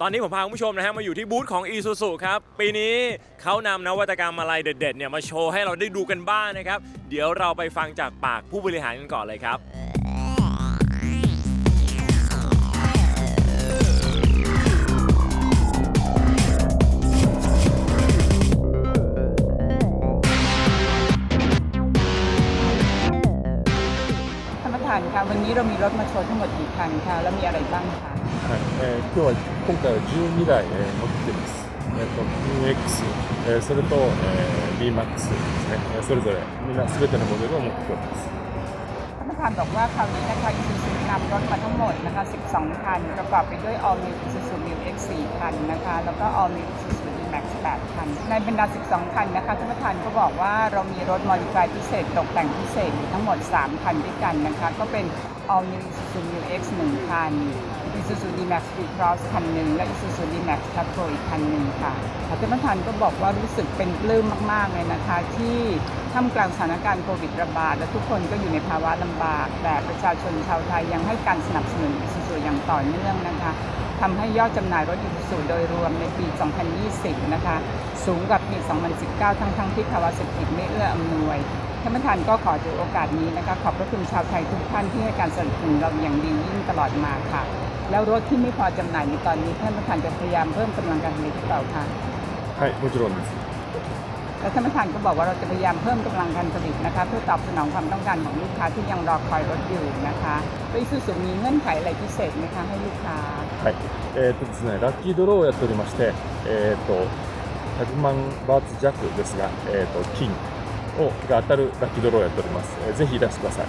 ตอนนี้ผมพาคุณผู้ชมนะฮะมาอยู่ที่บูธของ i s u z u ครับ ปีนี้เขานำนวัตกรรมอะไรเด็ดๆเนี่ยมาโชว์ให้เราได้ดูกันบ้างนะครับ เดี๋ยวเราไปฟังจากปากผู้บริหารกันก่อนเลยครับ ท่านประธานคะวันนี้เรามีรถมาโชว์ทั้งหมดกี่คันคะแล้วมีอะไรบ้างคะ はいえー今日は今回は12台、えー持ってきてます。えーと MX、えーそれと、えー BMAX ですね、えーそれぞれみんな全てのモデルを持ってきております。 ท่านประธานบอกว่าคราวนี้นะคะอิซูซูนำรถมาทั้งหมดนะคะ 12 คัน ประกอบไปด้วย All New Isuzu New X 4คันนะคะ แล้วก็ All New Isuzu D-Max 8คัน ในบรรดา 12 คันนะคะท่านประธานก็บอกว่าเรามีรถมอดิฟายพิเศษตกแต่งพิเศษทั้งหมด 3 คันด้วยกันนะคะ ก็เป็น All New Isuzu New X 1 คัน Isuzu D-Max V-Cross คันหนึ่งและ Isuzu D-Max t a t r o อีกคันหนึ่งค่ะท่านประธานก็บอกว่ารู้สึกเป็นปลื้มมาก ๆ เลยนะคะที่ ท่ามกลางสถานการณ์โควิดระบาด และทุกคนก็อยู่ในภาวะลำบาก แต่ประชาชนชาวไทยยังให้การสนับสนุน Isuzu อย่างต่อเนื่องนะคะทำให้ยอดจำหน่ายรถ Isuzu โดยรวมในปี 2020 นะคะ สูงกว่าปี 2019 ทั้ง ๆ ที่ภาวะเศรษฐกิจไม่เอื้ออำนวย ท่านประธานก็ขอถือโอกาสนี้นะคะ ขอบพระคุณชาวไทยทุกท่านที่ให้การสนับสนุนเราอย่างดียิ่งตลอดมาค่ะ แล้วรถที่ไม่พอจำหน่ายในตอนนี้ท่านประธานจะพยายามเพิ่มกำลังการผลิตหรือเปล่าคะ はい、もちろんです。 และท่านประธานก็บอกว่าเราจะพยายามเพิ่มกำลังการผลิตนะคะ เพื่อตอบสนองความต้องการของลูกค้าที่ยังรอคอยรถอยู่นะคะโดยสุสุมีเงื่อนไขอะไรพิเศษไหมคะให้ลูกค้า はい、えーとですね、ラッキードローをやっておりまして、えーと100万バーツ弱ですが、えーと金をが当たるラッキードローをやっております。えーぜひいらしてください。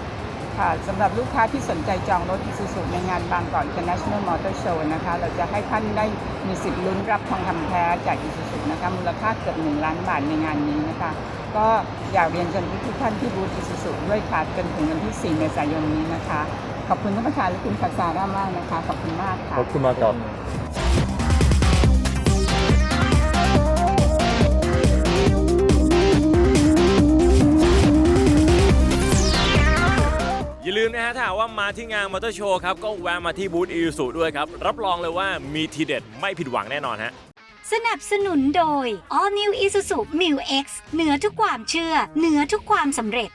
ค่ะสำหรับลูกค้าที่สนใจจองรถอีซูซูในงานบางกอก International Motor Show นะคะ เราจะให้ท่านได้มีสิทธิ์ลุ้นรับทองคำแท้จากอีซูซูนะคะมูลค่าเกือบ1ล้านบาทในงานนี้นะคะ ก็อยากเรียนเชิญทุกท่านที่บูธอีซูซูด้วยค่ะจนถึงวันที่ 4 เมษายนนี้นะคะ ขอบคุณท่านประธานและคุณคาซาร่ามากนะคะ ขอบคุณมากค่ะ ขอบคุณมากครับ ลืมนะฮะถ้าว่ามาที่งานมอเตอร์โชว์ครับ ก็แวะมาที่บูธ i s u z u ด้วยครับ รับรองเลยว่ามีทีเด็ดไม่ผิดหวังแน่นอนฮะ สนับสนุนโดย All New Isuzu Mu X เหนือทุกความเชื่อ เหนือทุกความสำเร็จ